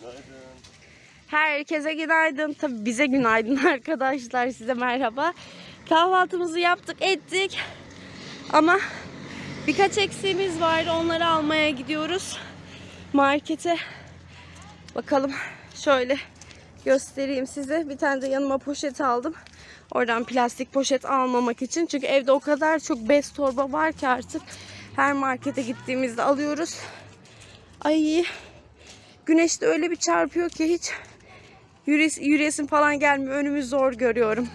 Günaydın. Herkese günaydın. Tabii bize günaydın arkadaşlar. Size merhaba. Kahvaltımızı yaptık, ettik. Ama birkaç eksiğimiz vardı. Onları almaya gidiyoruz. Markete. Bakalım şöyle göstereyim size. Bir tane de yanıma poşet aldım. Oradan plastik poşet almamak için. Çünkü evde o kadar çok bez torba var ki artık her markete gittiğimizde alıyoruz. Ay güneş de öyle bir çarpıyor ki hiç yürüyes, yürüyesim falan gelmiyor. Önümü zor görüyorum.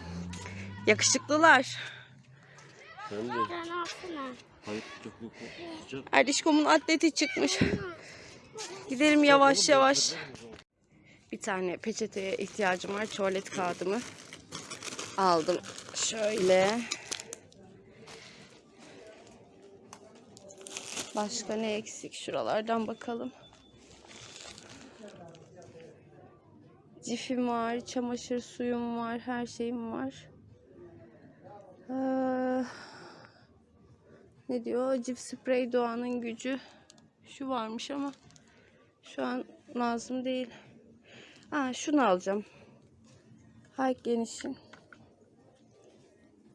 Yakışıklılar. Sen de hayır. Erdişkom'un atleti çıkmış. Gidelim yavaş yavaş. Bir tane peçeteye ihtiyacım var. Tuvalet kağıdımı aldım. Şöyle. Başka ne eksik? Şuralardan bakalım. Cifim var, çamaşır suyum var, her şeyim var. Ee, ne diyor? Cif sprey doğanın gücü. Şu varmış ama şu an lazım değil. Ha şunu alacağım. Hayk genişin.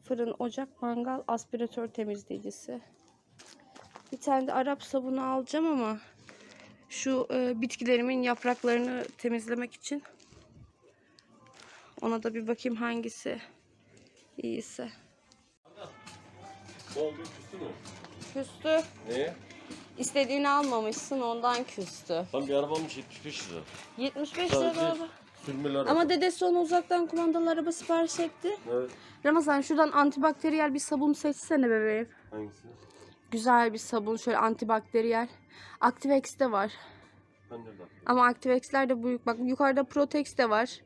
Fırın, ocak, mangal, aspiratör temizleyicisi. Bir tane de Arap sabunu alacağım ama şu e, bitkilerimin yapraklarını temizlemek için. Ona da bir bakayım hangisi iyiyse. Ne oldu küstü mü? Küstü. Neye? İstediğini almamışsın ondan küstü. Tam bir arabammış 75 lira. 75 Sadece lira. sürmeli araba. Ama dedesi ona uzaktan kumandalı araba sipariş etti. Evet. Ramazan şuradan antibakteriyel bir sabun seçsene bebeğim. Hangisi? Güzel bir sabun şöyle antibakteriyel. Activex'te var. Ben nereden? Ama Activex'ler de büyük. Bak yukarıda Protex de var.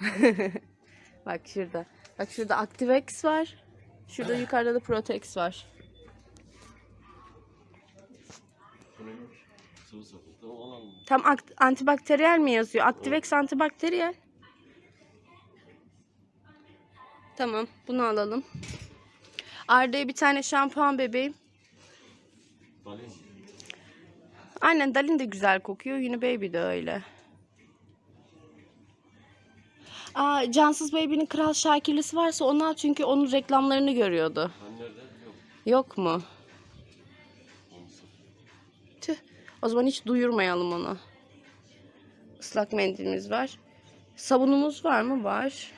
Bak şurada. Bak şurada Activex var. Şurada yukarıda da Protex var. Tam akt- antibakteriyel mi yazıyor? Activex antibakteriyel. Tamam, bunu alalım. Arda'ya bir tane şampuan bebeğim. Aynen Dalin de güzel kokuyor. Yine Baby de öyle. Aa, Cansız Baby'nin Kral Şakirlisi varsa onu al çünkü onun reklamlarını görüyordu. Nerede? Yok. Yok mu? Tüh. O zaman hiç duyurmayalım onu. Islak mendilimiz var. Sabunumuz var mı? Var.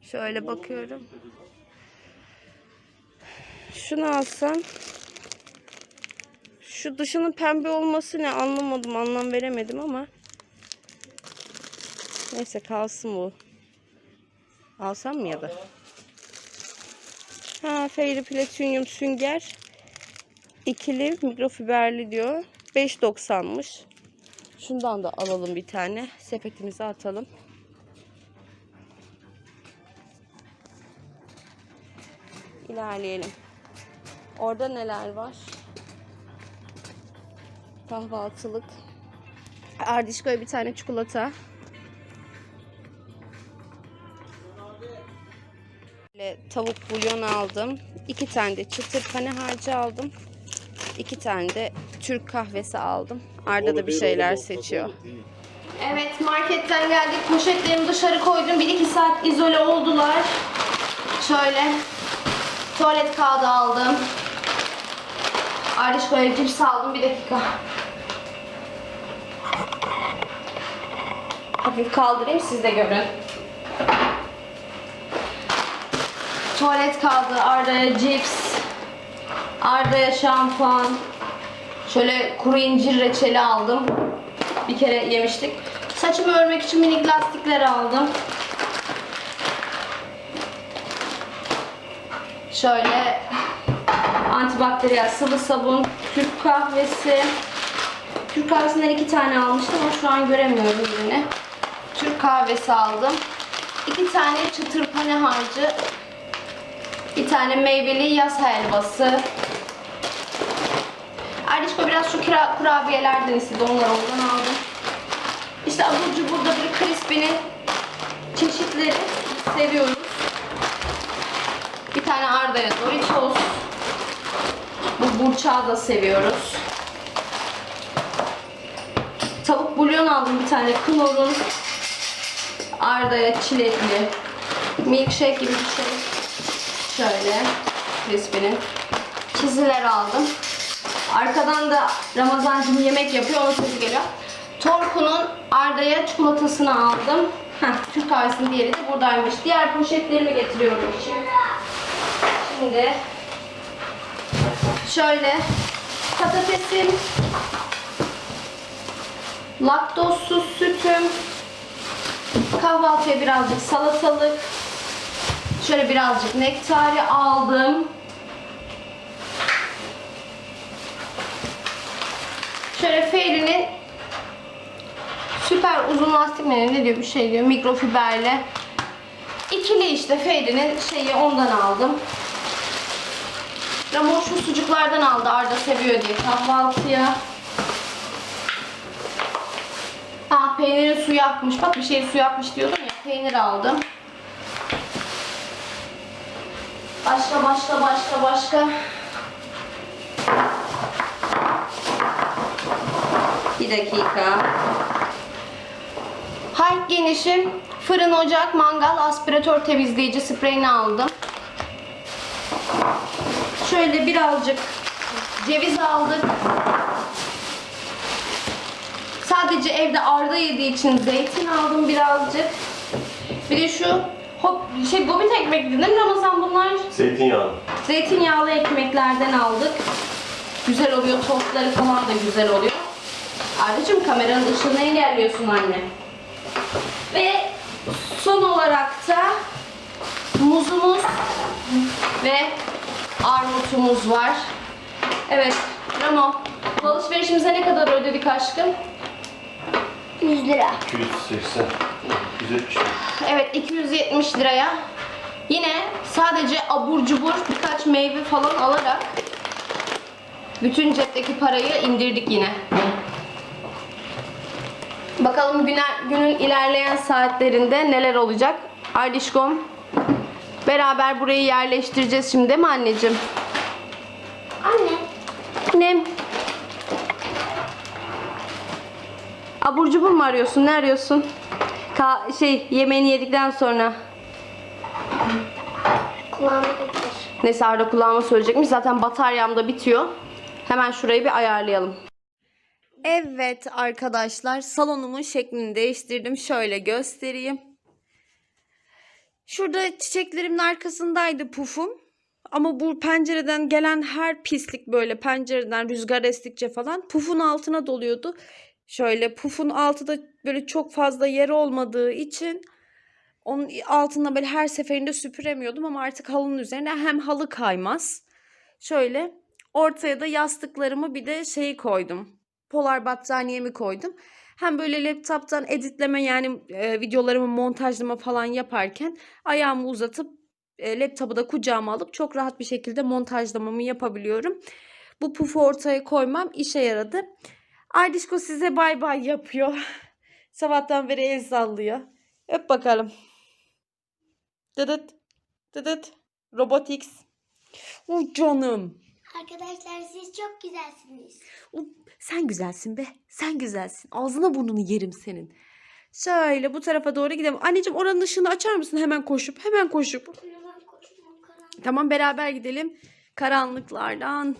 Şöyle bakıyorum. Şunu alsam. Şu dışının pembe olması ne anlamadım. Anlam veremedim ama. Neyse kalsın bu. Alsam mı ya da? Ha, Fairy Platinum sünger. İkili mikrofiberli diyor. 5.90'mış. Şundan da alalım bir tane. Sepetimize atalım. İlerleyelim. Orada neler var? Kahvaltılık. Ardişko'ya bir tane çikolata. Böyle tavuk bulyon aldım. İki tane de çıtır pane harcı aldım. İki tane de Türk kahvesi aldım. Arda da bir şeyler seçiyor. Evet marketten geldik. Poşetlerimi dışarı koydum. 1-2 saat izole oldular. Şöyle tuvalet kağıdı aldım. Ardışko'ya cips aldım. Bir dakika. Hafif kaldırayım siz de görün. Tuvalet kağıdı, Arda'ya cips, Arda'ya şampuan. Şöyle kuru incir reçeli aldım. Bir kere yemiştik. Saçımı örmek için minik lastikler aldım. Şöyle antibakteriyel sıvı sabun, Türk kahvesi. Türk kahvesinden iki tane almıştım ama şu an göremiyorum birini. Türk kahvesi aldım. İki tane çıtır pane harcı. Bir tane meyveli yaz helvası. Erdişko biraz şu kira, kurabiyelerden istedi. Onları ondan aldım. İşte abur cubur da bir crispy'nin çeşitleri seviyoruz. Bir tane Arda'ya Doritos. Bu burça Aşağıda seviyoruz. Tavuk bulyon aldım bir tane. Knorr'un Arda'ya çilekli. Milkshake gibi bir şey. Şöyle. Crispy'nin. Çiziler aldım. Arkadan da Ramazancım yemek yapıyor. Onun sesi geliyor. Torku'nun Arda'ya çikolatasını aldım. Heh, Türk kahvesinin diğeri de buradaymış. Diğer poşetlerimi getiriyorum şimdi. Şimdi şöyle patatesim, laktozsuz sütüm, kahvaltıya birazcık salatalık, şöyle birazcık nektari aldım. Şöyle Fairy'nin süper uzun lastik mi ne diyor bir şey diyor mikrofiberle. İkili işte Fairy'nin şeyi ondan aldım. Ramon şu sucuklardan aldı Arda seviyor diye kahvaltıya. Ha peynirin suyu akmış. Bak bir şey suyu akmış diyordum ya. Peynir aldım. Başka başka başka başka. Bir dakika. Hayk genişim. Fırın, ocak, mangal, aspiratör temizleyici spreyini aldım. Şöyle birazcık ceviz aldık. Sadece evde Arda yediği için zeytin aldım birazcık. Bir de şu şey gobit ekmek değil mi Ramazan bunlar? Zeytinyağlı. Zeytinyağlı ekmeklerden aldık. Güzel oluyor. Tostları falan da güzel oluyor. Ardacığım kameranın ışığını engelliyorsun anne. Ve son olarak da muzumuz ve armutumuz var. Evet Ramo alışverişimize ne kadar ödedik aşkım? 100 lira. 280. 170 lira. Evet 270 liraya. Yine sadece abur cubur birkaç meyve falan alarak bütün cepteki parayı indirdik yine. Bakalım güne- günün ilerleyen saatlerinde neler olacak. Ardişkom beraber burayı yerleştireceğiz şimdi değil mi anneciğim? Anne. Annem. Abur cubur mu arıyorsun? Ne arıyorsun? Ka- şey yemeğini yedikten sonra. Kulağıma getir. Neyse Arda kulağıma söyleyecekmiş. Zaten bataryam da bitiyor. Hemen şurayı bir ayarlayalım. Evet arkadaşlar salonumun şeklini değiştirdim. Şöyle göstereyim. Şurada çiçeklerimin arkasındaydı pufum. Ama bu pencereden gelen her pislik böyle pencereden rüzgar estikçe falan pufun altına doluyordu. Şöyle pufun altı da böyle çok fazla yer olmadığı için onun altında böyle her seferinde süpüremiyordum ama artık halının üzerine hem halı kaymaz. Şöyle ortaya da yastıklarımı bir de şeyi koydum. Polar battaniyemi koydum. Hem böyle laptop'tan editleme yani e, videolarımı montajlama falan yaparken ayağımı uzatıp e, laptopu da kucağıma alıp çok rahat bir şekilde montajlamamı yapabiliyorum. Bu pufu ortaya koymam işe yaradı. Ardişko size bay bay yapıyor. Sabahtan beri el sallıyor. Öp bakalım. Dıdıt. Dıdıt. Robotics. Oh canım. Arkadaşlar siz çok güzelsiniz. Oh, sen güzelsin be. Sen güzelsin. Ağzına burnunu yerim senin. Şöyle bu tarafa doğru gidelim. Anneciğim oranın ışığını açar mısın? Hemen koşup. Hemen koşup. Hemen. Tamam beraber gidelim. Karanlıklardan.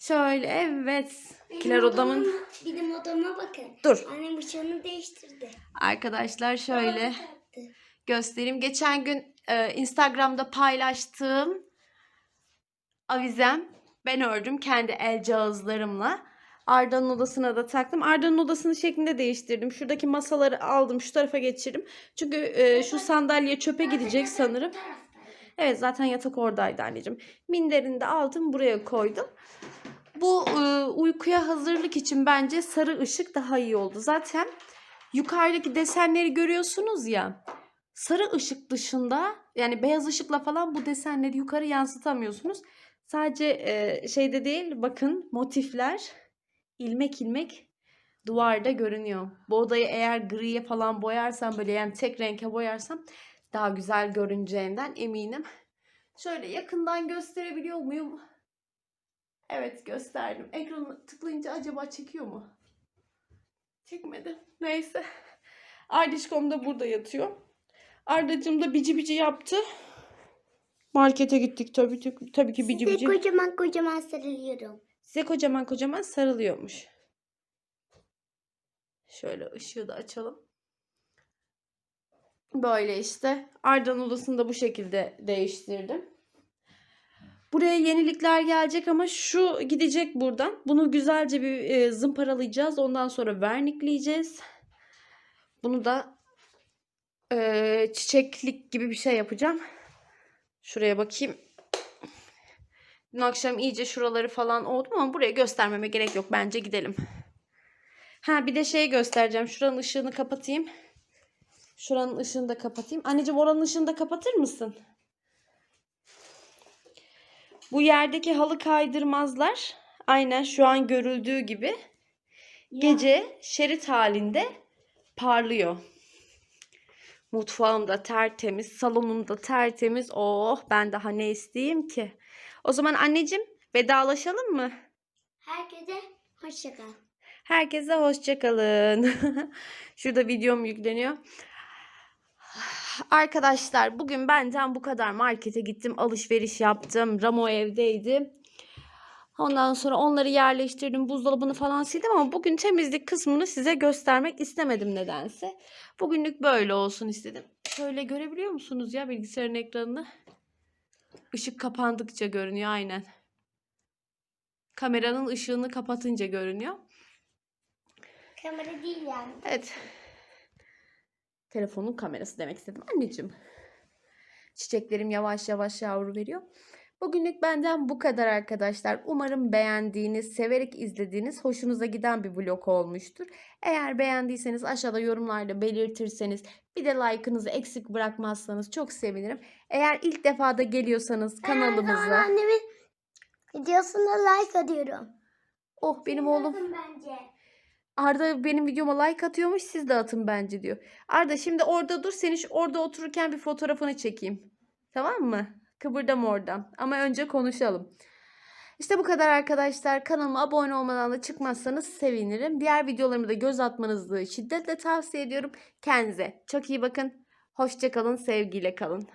Şöyle evet. Kiler odamın. odama- Benim odama bakın. Dur. Annem ışığını değiştirdi. Arkadaşlar şöyle göstereyim. Geçen gün e, Instagram'da paylaştığım avizem ben ördüm kendi el cihazlarımla. Arda'nın odasına da taktım. Arda'nın odasını şeklinde değiştirdim. Şuradaki masaları aldım şu tarafa geçirdim. Çünkü e, şu sandalye çöpe gidecek sanırım. Evet zaten yatak oradaydı anneciğim. Minderini de aldım buraya koydum. Bu e, uykuya hazırlık için bence sarı ışık daha iyi oldu. Zaten yukarıdaki desenleri görüyorsunuz ya. Sarı ışık dışında yani beyaz ışıkla falan bu desenleri yukarı yansıtamıyorsunuz. Sadece e, şeyde değil bakın motifler ilmek ilmek duvarda görünüyor. Bu odayı eğer griye falan boyarsam böyle yani tek renge boyarsam daha güzel görüneceğinden eminim. Şöyle yakından gösterebiliyor muyum? Evet gösterdim. Ekranı tıklayınca acaba çekiyor mu? Çekmedi. Neyse. Ardişkom da burada yatıyor. Ardacığım da bici bici yaptı. Markete gittik tabii, tabii, ki bici Size bici. kocaman kocaman sarılıyorum. Size kocaman kocaman sarılıyormuş. Şöyle ışığı da açalım. Böyle işte. Arda'nın odasını da bu şekilde değiştirdim. Buraya yenilikler gelecek ama şu gidecek buradan. Bunu güzelce bir e, zımparalayacağız. Ondan sonra vernikleyeceğiz. Bunu da e, çiçeklik gibi bir şey yapacağım. Şuraya bakayım. Dün akşam iyice şuraları falan oldu ama buraya göstermeme gerek yok. Bence gidelim. Ha bir de şey göstereceğim. Şuranın ışığını kapatayım. Şuranın ışığını da kapatayım. Anneciğim oranın ışığını da kapatır mısın? Bu yerdeki halı kaydırmazlar aynen şu an görüldüğü gibi gece şerit halinde parlıyor. Mutfağım da tertemiz, salonum da tertemiz. Oh ben daha ne isteyeyim ki? O zaman anneciğim vedalaşalım mı? Herkese hoşça kal. Herkese hoşçakalın. Şurada videom yükleniyor. Arkadaşlar bugün benden bu kadar. Markete gittim, alışveriş yaptım. Ramo evdeydi. Ondan sonra onları yerleştirdim, buzdolabını falan sildim ama bugün temizlik kısmını size göstermek istemedim nedense. Bugünlük böyle olsun istedim. Şöyle görebiliyor musunuz ya bilgisayarın ekranını? Işık kapandıkça görünüyor aynen. Kameranın ışığını kapatınca görünüyor. Kamera değil yani. Evet. Telefonun kamerası demek istedim anneciğim. Çiçeklerim yavaş yavaş yavru veriyor. Bugünlük benden bu kadar arkadaşlar. Umarım beğendiğiniz, severek izlediğiniz, hoşunuza giden bir vlog olmuştur. Eğer beğendiyseniz aşağıda yorumlarla belirtirseniz, bir de like'ınızı eksik bırakmazsanız çok sevinirim. Eğer ilk defa da geliyorsanız kanalımıza... annemin videosuna like atıyorum. Oh benim oğlum bence. Arda benim videoma like atıyormuş siz de atın bence diyor. Arda şimdi orada dur seni orada otururken bir fotoğrafını çekeyim. Tamam mı? Kıpırdama oradan. Ama önce konuşalım. İşte bu kadar arkadaşlar. Kanalıma abone olmadan da çıkmazsanız sevinirim. Diğer videolarımı da göz atmanızı şiddetle tavsiye ediyorum. Kendinize çok iyi bakın. Hoşçakalın, sevgiyle kalın.